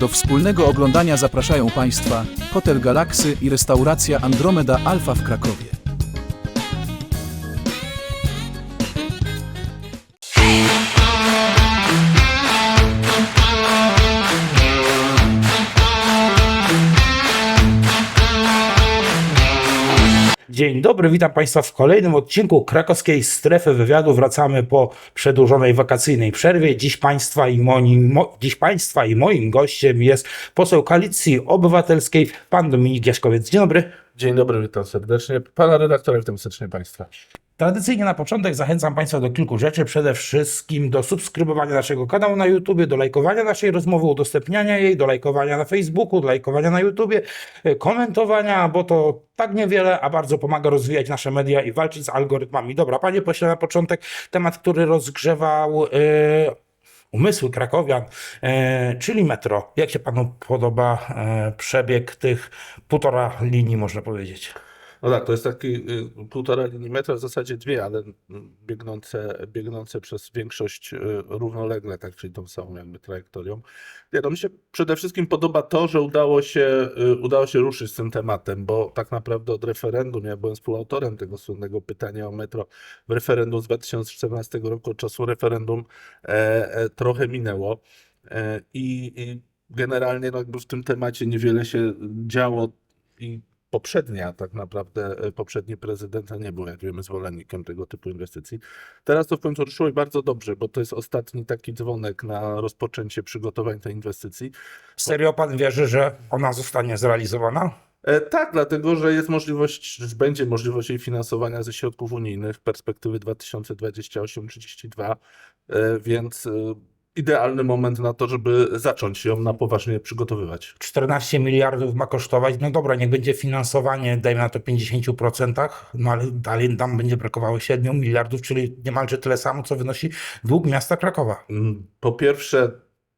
Do wspólnego oglądania zapraszają Państwa Hotel Galaksy i restauracja Andromeda Alfa w Krakowie. Dzień dobry, witam Państwa w kolejnym odcinku krakowskiej strefy wywiadu. Wracamy po przedłużonej wakacyjnej przerwie. Dziś Państwa i, moim, mo, dziś państwa i moim gościem jest poseł Koalicji Obywatelskiej, pan Dominik Jaśkowiec. Dzień dobry. Dzień dobry, witam serdecznie. Pana redaktora, witam serdecznie Państwa. Tradycyjnie na początek zachęcam Państwa do kilku rzeczy. Przede wszystkim do subskrybowania naszego kanału na YouTube, do lajkowania naszej rozmowy, udostępniania jej, do lajkowania na Facebooku, do lajkowania na YouTube, e, komentowania, bo to tak niewiele, a bardzo pomaga rozwijać nasze media i walczyć z algorytmami. Dobra, Panie Pośle, na początek temat, który rozgrzewał e, umysły krakowian, e, czyli metro. Jak się Panu podoba przebieg tych półtora linii, można powiedzieć? No tak, to jest taki y, półtora linii metra, w zasadzie dwie, ale mm, biegnące, biegnące przez większość y, równolegle, tak, czyli tą samą jakby trajektorią. Nie, no mi się przede wszystkim podoba to, że udało się, y, udało się ruszyć z tym tematem, bo tak naprawdę od referendum, ja byłem współautorem tego słynnego pytania o metro w referendum z 2014 roku, od czasu referendum e, e, trochę minęło e, i, i generalnie no jakby w tym temacie niewiele się działo i poprzednia tak naprawdę, e, poprzedni prezydent nie był, jak wiemy, zwolennikiem tego typu inwestycji. Teraz to w końcu ruszyło i bardzo dobrze, bo to jest ostatni taki dzwonek na rozpoczęcie przygotowań tej inwestycji. Serio Pan wierzy, że ona zostanie zrealizowana? E, tak, dlatego, że jest możliwość, że będzie możliwość jej finansowania ze środków unijnych w perspektywy 2028-32, e, więc idealny moment na to, żeby zacząć ją na poważnie przygotowywać. 14 miliardów ma kosztować. No dobra, niech będzie finansowanie, dajmy na to 50%, no ale dalej nam będzie brakowało 7 miliardów, czyli niemalże tyle samo, co wynosi dług miasta Krakowa. Mm, Po pierwsze,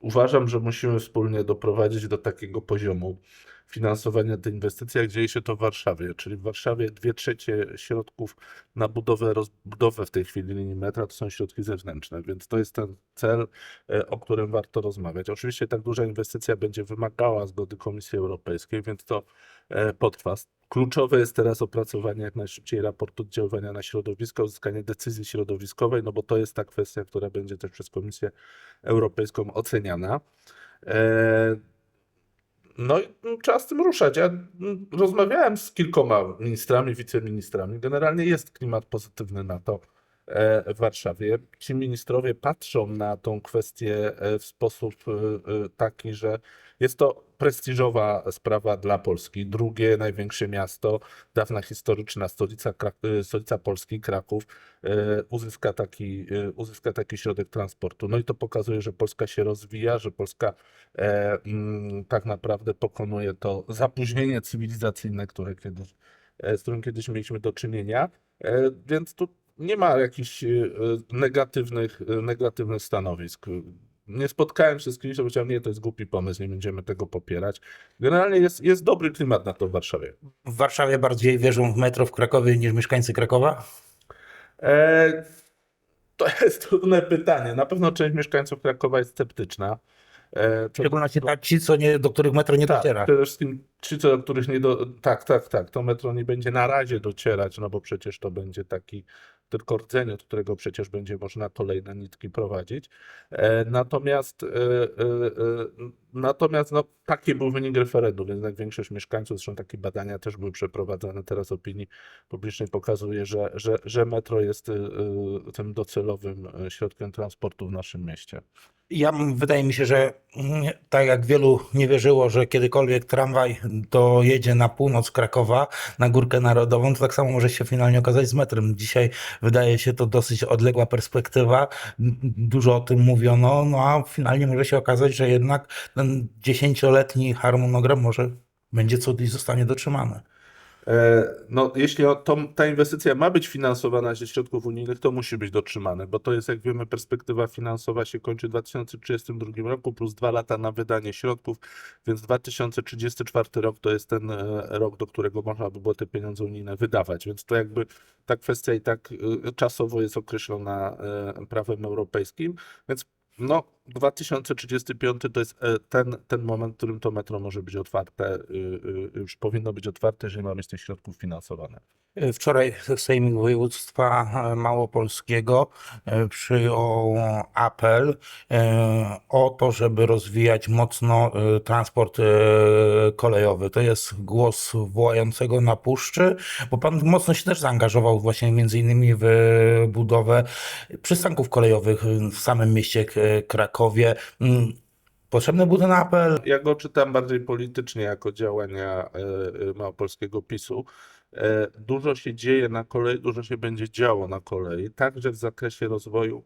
uważam, że musimy wspólnie doprowadzić do takiego poziomu finansowania tej inwestycji, jak dzieje się to w Warszawie. Czyli w Warszawie dwie trzecie środków na budowę, rozbudowę w tej chwili linii metra to są środki zewnętrzne, więc to jest ten cel, e, o którym warto rozmawiać. Oczywiście tak duża inwestycja będzie wymagała zgody Komisji Europejskiej, więc to e, potrwa. Kluczowe jest teraz opracowanie jak najszybciej raportu oddziaływania na środowisko, uzyskanie decyzji środowiskowej, no bo to jest ta kwestia, która będzie też przez Komisję Europejską oceniana. No i trzeba z tym ruszać. Ja rozmawiałem z kilkoma ministrami, wiceministrami. Generalnie jest klimat pozytywny na to w Warszawie. Ci ministrowie patrzą na tą kwestię e, w sposób e, e, taki, że jest to prestiżowa sprawa dla Polski. Drugie największe miasto, dawna historyczna stolica, e, stolica Polski, Kraków, e, uzyska taki, e, uzyska taki środek transportu. No i to pokazuje, że Polska się rozwija, że Polska e, mm, tak naprawdę pokonuje to zapóźnienie cywilizacyjne, które kiedyś, e, z którym kiedyś mieliśmy do czynienia. E, Więc tu nie ma jakichś e, negatywnych, e, negatywnych stanowisk. Nie spotkałem się z kimś, powiedział, nie, to jest głupi pomysł, nie będziemy tego popierać. Generalnie jest, jest dobry klimat na to w Warszawie. W Warszawie bardziej wierzą w metro w Krakowie niż mieszkańcy Krakowa? E, to jest trudne pytanie. Na pewno część mieszkańców Krakowa jest sceptyczna. E, szczególności tak ci, co nie, do których metro nie tak, dociera. przede wszystkim ci, co, do których nie do... Tak, tak, tak. To metro nie będzie na razie docierać, no bo przecież to będzie taki tylko rdzeń, od którego przecież będzie można kolejne nitki prowadzić. E, natomiast e, e, natomiast no, taki był wynik referendum, więc większość mieszkańców, zresztą takie badania też były przeprowadzane teraz opinii publicznej, pokazuje, że, że, że metro jest e, e, tym docelowym e, środkiem transportu w naszym mieście. Ja wydaje mi się, że mm, tak jak wielu nie wierzyło, że kiedykolwiek tramwaj dojedzie na północ Krakowa, na Górkę Narodową, to tak samo może się finalnie okazać z metrem. Dzisiaj wydaje się to dosyć odległa perspektywa. Dużo o tym mówiono, no a finalnie może się okazać, że jednak ten dziesięcioletni harmonogram może będzie cud i zostanie dotrzymany. E, No, jeśli to, ta inwestycja ma być finansowana ze środków unijnych, to musi być dotrzymane, bo to jest, jak wiemy, perspektywa finansowa się kończy w 2032 roku, plus dwa lata na wydanie środków, więc 2034 rok to jest ten e, rok, do którego można by było te pieniądze unijne wydawać, więc to jakby ta kwestia i tak e, czasowo jest określona prawem europejskim, więc no, 2035 to jest e, ten, ten moment, w którym to metro może być otwarte, y, y, już powinno być otwarte, jeżeli mamy z tych środków finansowane. Wczoraj Sejmik Województwa Małopolskiego e, przyjął apel e, o to, żeby rozwijać mocno e, transport e, kolejowy. To jest głos wołającego na puszczy, bo pan mocno się też zaangażował właśnie między innymi w budowę przystanków kolejowych w samym mieście K- Krakowie. Mm, Potrzebny był ten apel? Ja go czytam bardziej politycznie jako działania e, e, małopolskiego PiSu. E, Dużo się dzieje na kolei, dużo się będzie działo na kolei, także w zakresie rozwoju,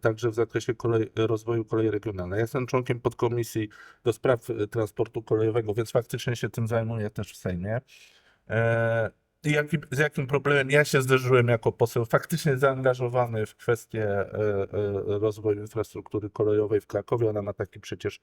także w zakresie kolei, rozwoju kolei regionalnej. Ja jestem członkiem podkomisji do spraw transportu kolejowego, więc faktycznie się tym zajmuję też w Sejmie. E, i jaki, z jakim problemem ja się zderzyłem jako poseł faktycznie zaangażowany w kwestię e, e, rozwoju infrastruktury kolejowej w Krakowie. Ona ma taki przecież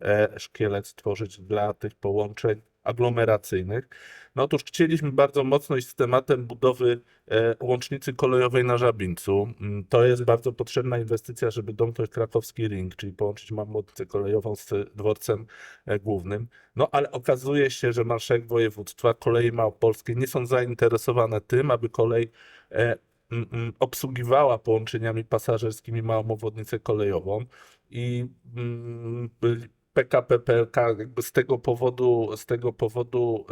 e, szkielet stworzyć dla tych połączeń aglomeracyjnych. No otóż chcieliśmy bardzo mocno iść z tematem budowy e, łącznicy kolejowej na Żabińcu. Mm, To jest bardzo potrzebna inwestycja, żeby domknąć krakowski ring, czyli połączyć mamutcę kolejową z dworcem e, głównym. No ale okazuje się, że marszałek województwa, kolei małopolskie nie są zainteresowane tym, aby kolej e, obsługiwała połączeniami pasażerskimi małą obwodnicę kolejową i mm, PKP PLK jakby z tego powodu, z tego powodu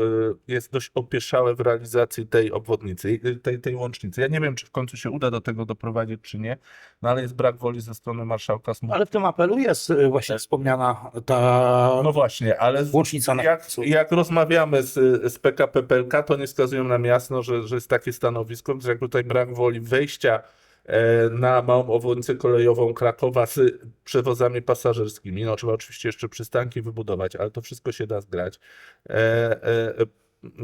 y, jest dość opieszałe w realizacji tej obwodnicy, y, tej, tej łącznicy. Ja nie wiem, czy w końcu się uda do tego doprowadzić, czy nie, no ale jest brak woli ze strony marszałka Smuty. Ale w tym apelu jest e, właśnie wspomniana ta No właśnie, ale z, łącznica na jak, jak rozmawiamy z, z PKP PLK, to nie wskazują nam jasno, że, że jest takie stanowisko, że jakby tutaj brak woli wejścia na małą obwodnicę kolejową Krakowa z przewozami pasażerskimi. No trzeba oczywiście jeszcze przystanki wybudować, ale to wszystko się da zgrać. E, e,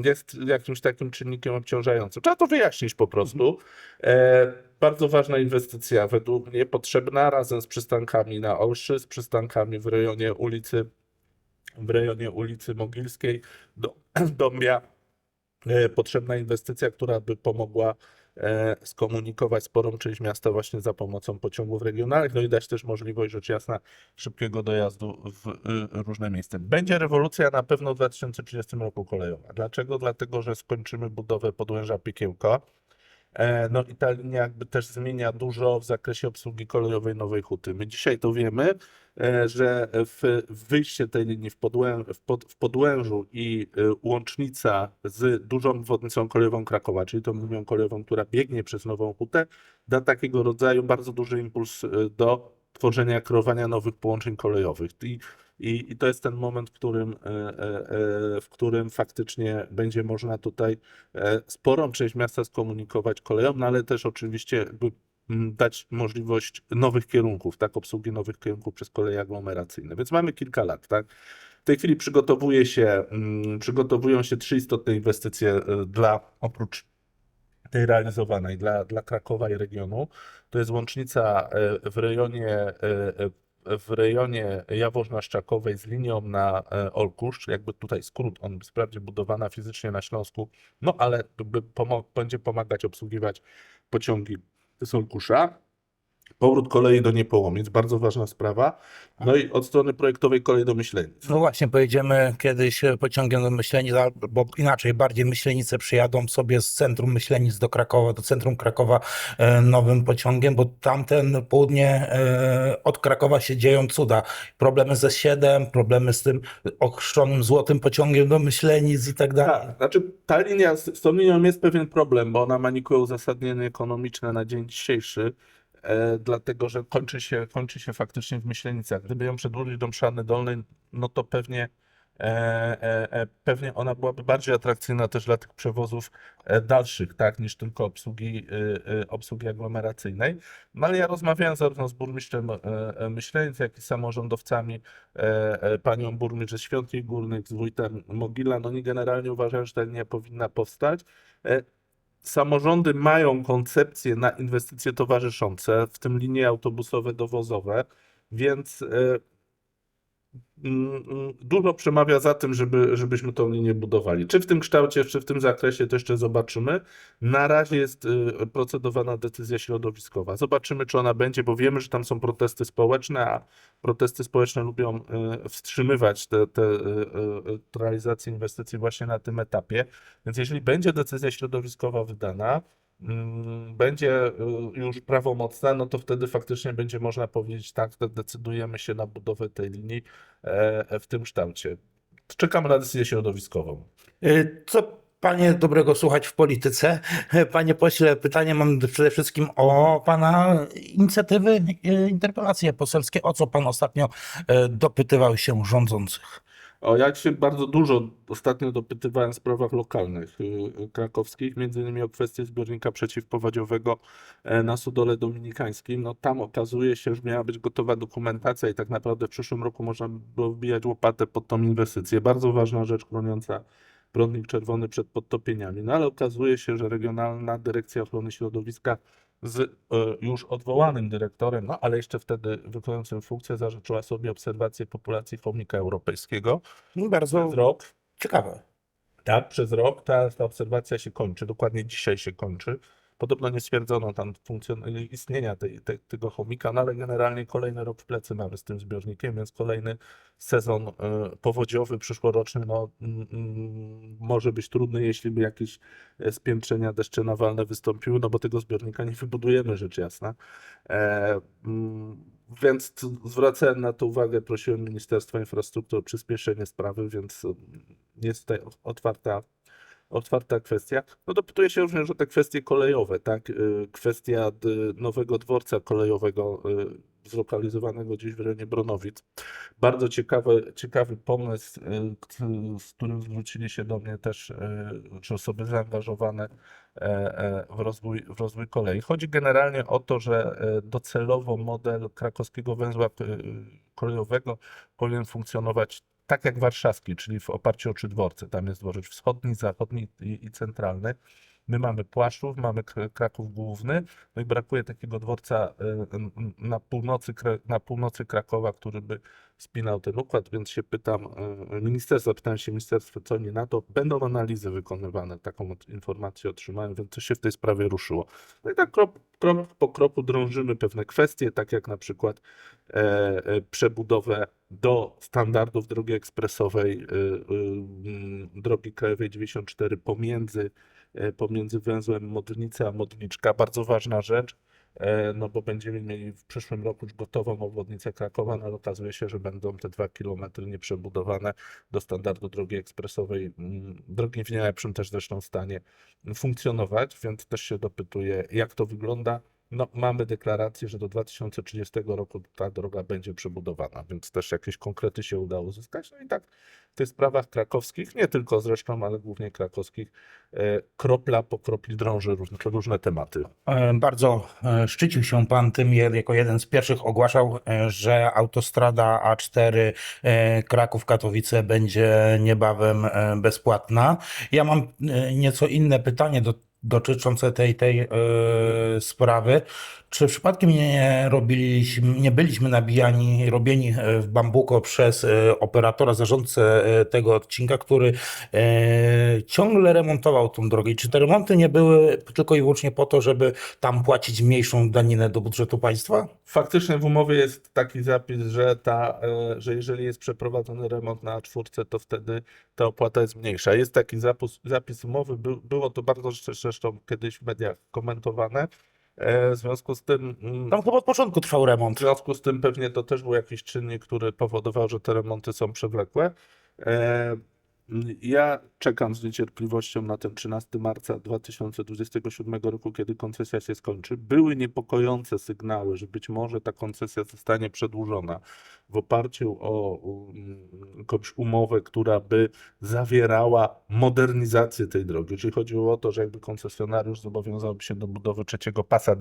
jest jakimś takim czynnikiem obciążającym. Trzeba to wyjaśnić po prostu. E, bardzo ważna inwestycja, według mnie potrzebna razem z przystankami na Olszy, z przystankami w rejonie ulicy w rejonie ulicy Mogilskiej do Dąbia. E, Potrzebna inwestycja, która by pomogła e, skomunikować sporą część miasta właśnie za pomocą pociągów regionalnych, no i dać też możliwość, rzecz jasna, szybkiego dojazdu w y, różne miejsca. Będzie rewolucja na pewno w 2030 roku kolejowa. Dlaczego? Dlatego, że skończymy budowę Podłęża Piekiełka. E, No i ta linia jakby też zmienia dużo w zakresie obsługi kolejowej Nowej Huty. My dzisiaj to wiemy, e, że w wyjście tej linii w, Podłę, w, pod, w Podłężu i e, łącznica z dużą obwodnicą kolejową Krakowa, czyli tą linią kolejową, która biegnie przez Nową Hutę, da takiego rodzaju bardzo duży impuls e, do tworzenia, kreowania nowych połączeń kolejowych. I, i, i to jest ten moment, w którym, e, e, e, w którym faktycznie będzie można tutaj e, sporą część miasta skomunikować koleją, no ale też oczywiście dać możliwość nowych kierunków, tak, obsługi nowych kierunków przez koleje aglomeracyjne. Więc mamy kilka lat, tak. W tej chwili przygotowuje się, przygotowują się trzy istotne inwestycje e, dla, oprócz tej realizowanej dla, dla Krakowa i regionu. To jest łącznica e, w rejonie, e, w rejonie Jaworzna-Szczakowej z linią na Olkusz, jakby tutaj skrót, on wprawdzie budowana fizycznie na Śląsku, no ale pomo- będzie pomagać obsługiwać pociągi z Olkusza. Powrót kolei do Niepołomic, bardzo ważna sprawa. No i od strony projektowej kolej do Myślenic. No właśnie, pojedziemy kiedyś e, pociągiem do Myślenic, albo inaczej, bardziej Myślenice przyjadą sobie z centrum Myślenic do Krakowa, do centrum Krakowa e, nowym pociągiem, bo tamten południe e, od Krakowa się dzieją cuda. Problemy ze S7, problemy z tym ochrzczonym złotym pociągiem do Myślenic i tak dalej. Tak, znaczy ta linia, z, tą linią jest pewien problem, bo ona manikuje uzasadnienie ekonomiczne na dzień dzisiejszy, dlatego że kończy się, kończy się faktycznie w Myślenicach. Gdyby ją przedłużyć do Mszany Dolnej, no to pewnie, e, e, e, pewnie ona byłaby bardziej atrakcyjna też dla tych przewozów e, dalszych, tak, niż tylko obsługi, e, e, obsługi aglomeracyjnej. No ale ja rozmawiałem zarówno z burmistrzem e, e, Myślenic, jak i samorządowcami e, e, panią burmistrz ze Świątki Górnych, z wójtem Mogila, no oni generalnie uważają, że ta linia powinna powstać. Samorządy mają koncepcje na inwestycje towarzyszące, w tym linie autobusowe, dowozowe, więc e, dużo przemawia za tym, żeby, żebyśmy tą linię budowali. Czy w tym kształcie, czy w tym zakresie, to jeszcze zobaczymy. Na razie jest y, procedowana decyzja środowiskowa. Zobaczymy, czy ona będzie, bo wiemy, że tam są protesty społeczne, a protesty społeczne lubią y, wstrzymywać te, te y, y, realizację inwestycji właśnie na tym etapie. Więc jeżeli będzie decyzja środowiskowa wydana, mm, będzie y, już prawomocna, no to wtedy faktycznie będzie można powiedzieć, tak, decydujemy się na budowę tej linii e, w tym kształcie. Czekam na decyzję środowiskową. Co panie dobrego słuchać w polityce? Panie pośle, pytanie mam przede wszystkim o pana inicjatywy, interpelacje poselskie. O co pan ostatnio dopytywał się rządzących? O, jak się bardzo dużo ostatnio dopytywałem w sprawach lokalnych y, y, krakowskich, między innymi o kwestię zbiornika przeciwpowodziowego e, na Sudole Dominikańskim, no tam okazuje się, że miała być gotowa dokumentacja i tak naprawdę w przyszłym roku można by było wbijać łopatę pod tą inwestycję. Bardzo ważna rzecz chroniąca Brodnik Czerwony przed podtopieniami. No ale okazuje się, że Regionalna Dyrekcja Ochrony Środowiska z e, już odwołanym dyrektorem, no ale jeszcze wtedy wykonującym funkcję, zażyczyła sobie obserwację populacji chomika europejskiego Bardzo przez rok. ciekawe. Tak, przez rok ta, ta obserwacja się kończy, dokładnie dzisiaj się kończy. Podobno nie stwierdzono tam funkcjon- istnienia tej, tej, tego chomika, no ale generalnie kolejny rok w plecy mamy z tym zbiornikiem, więc kolejny sezon e, powodziowy przyszłoroczny no, może być trudny, jeśli by jakieś e, spiętrzenia deszcze nawalne wystąpiły, no bo tego zbiornika nie wybudujemy, rzecz jasna. E, więc zwracałem na to uwagę, prosiłem Ministerstwo Infrastruktury o przyspieszenie sprawy, więc jest tutaj otwarta otwarta kwestia. No dopytuję się również o te kwestie kolejowe, tak? Y, Kwestia d- nowego dworca kolejowego y, zlokalizowanego gdzieś w rejonie Bronowic. Bardzo ciekawy, ciekawy pomysł, y, z którym zwrócili się do mnie też y, czy osoby zaangażowane e, e, w rozwój, w rozwój kolei. Chodzi generalnie o to, że e, docelowo model krakowskiego węzła y, kolejowego powinien funkcjonować tak jak warszawski, czyli w oparciu o trzy dworce. Tam jest dworzec wschodni, zachodni i, i centralny. My mamy Płaszczów, mamy Kraków Główny, no i brakuje takiego dworca y, na północy, na północy Krakowa, który by spinał ten układ, więc się pytam y, ministerstwa, pytałem się ministerstwa, co oni na to. Będą analizy wykonywane, taką informację otrzymałem, więc coś się w tej sprawie ruszyło. No i tak krok, krok po kroku drążymy pewne kwestie, tak jak na przykład e, e, przebudowę do standardów drogi ekspresowej, y, mm, drogi krajowej 94 pomiędzy, e, pomiędzy węzłem Modnica a Modniczka. Bardzo ważna rzecz, e, no bo będziemy mieli w przyszłym roku już gotową obwodnicę Krakowa, no ale okazuje się, że będą te dwa kilometry nieprzebudowane do standardu drogi ekspresowej, mm, drogi w najlepszym też zresztą stanie funkcjonować, więc też się dopytuję, jak to wygląda. No, mamy deklarację, że do 2030 roku ta droga będzie przebudowana, więc też jakieś konkrety się udało uzyskać. No i tak w tych sprawach krakowskich, nie tylko zresztą, ale głównie krakowskich, e, kropla po kropli drąży różne, różne tematy. E, Bardzo e, szczycił się pan tym, jako jeden z pierwszych ogłaszał, że autostrada A4 e, Kraków-Katowice będzie niebawem bezpłatna. Ja mam nieco inne pytanie do, dotyczące tej, tej e, sprawy. Czy przypadkiem nie robiliśmy, nie byliśmy nabijani, robieni e, w bambuko przez e, operatora, zarządcę e, tego odcinka, który ciągle remontował tą drogę? I Czy te remonty nie były tylko i wyłącznie po to, żeby tam płacić mniejszą daninę do budżetu państwa? Faktycznie w umowie jest taki zapis, że, ta, że jeżeli jest przeprowadzony remont na czwórce, to wtedy ta opłata jest mniejsza. Jest taki zapis, zapis umowy, by, było to bardzo zresztą kiedyś w mediach komentowane. E, W związku z tym mm, Tam chyba od początku trwał W remont. związku z tym pewnie to też był jakiś czynnik, który powodował, że te remonty są przewlekłe. Ja czekam z niecierpliwością na ten 13 marca 2027 roku, kiedy koncesja się skończy. Były niepokojące sygnały, że być może ta koncesja zostanie przedłużona w oparciu o um, jakąś umowę, która by zawierała modernizację tej drogi. Czyli chodziło o to, że jakby koncesjonariusz zobowiązałby się do budowy trzeciego pasa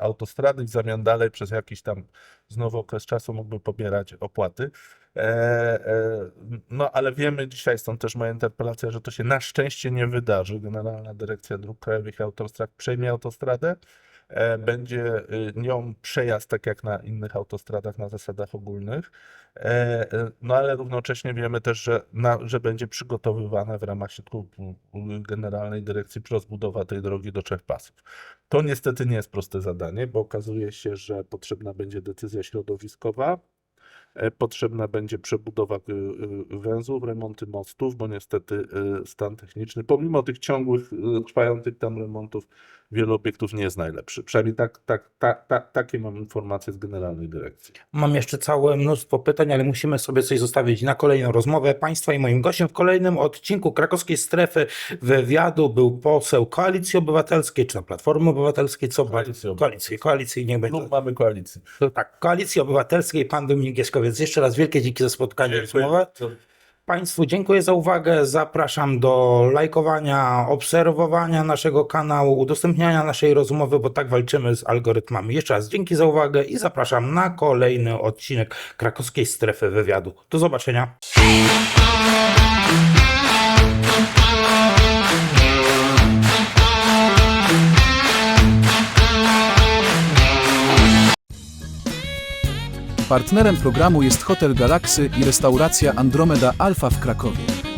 autostrady w zamian dalej przez jakiś tam znowu okres czasu mógłby pobierać opłaty. E, e, no ale wiemy, dzisiaj stąd też moja interpelacja, że to się na szczęście nie wydarzy. Generalna Dyrekcja Dróg Krajowych i Autostrad przejmie autostradę, E, Będzie y, nią przejazd, tak jak na innych autostradach, na zasadach ogólnych. No ale równocześnie wiemy też, że, na, że będzie przygotowywana w ramach środków Generalnej Dyrekcji rozbudowa tej drogi do trzech pasów. To niestety nie jest proste zadanie, bo okazuje się, że potrzebna będzie decyzja środowiskowa. E, Potrzebna będzie przebudowa y, y, węzłów, remonty mostów, bo niestety stan techniczny, pomimo tych ciągłych, trwających tam remontów, wielu obiektów nie jest najlepszy. Przynajmniej tak, tak, tak, tak, takie mam informacje z Generalnej Dyrekcji. Mam jeszcze całe mnóstwo pytań, ale musimy sobie coś zostawić na kolejną rozmowę. Państwa i moim gościem w kolejnym odcinku krakowskiej strefy wywiadu był poseł Koalicji Obywatelskiej, czy na Platformy Obywatelskiej, co? Koalicji Obywatelskiej. Koalicji, koalicji, niech będzie. Lub mamy koalicję. Tak, Koalicji Obywatelskiej, pan Dominik Gieskowiec. Jeszcze raz wielkie dzięki za spotkanie i rozmowę. Państwu dziękuję za uwagę. Zapraszam do lajkowania, obserwowania naszego kanału, udostępniania naszej rozmowy, bo tak walczymy z algorytmami. Jeszcze raz dzięki za uwagę i zapraszam na kolejny odcinek krakowskiej strefy wywiadu. Do zobaczenia. Partnerem programu jest Hotel Galaksy i restauracja Andromeda Alfa w Krakowie.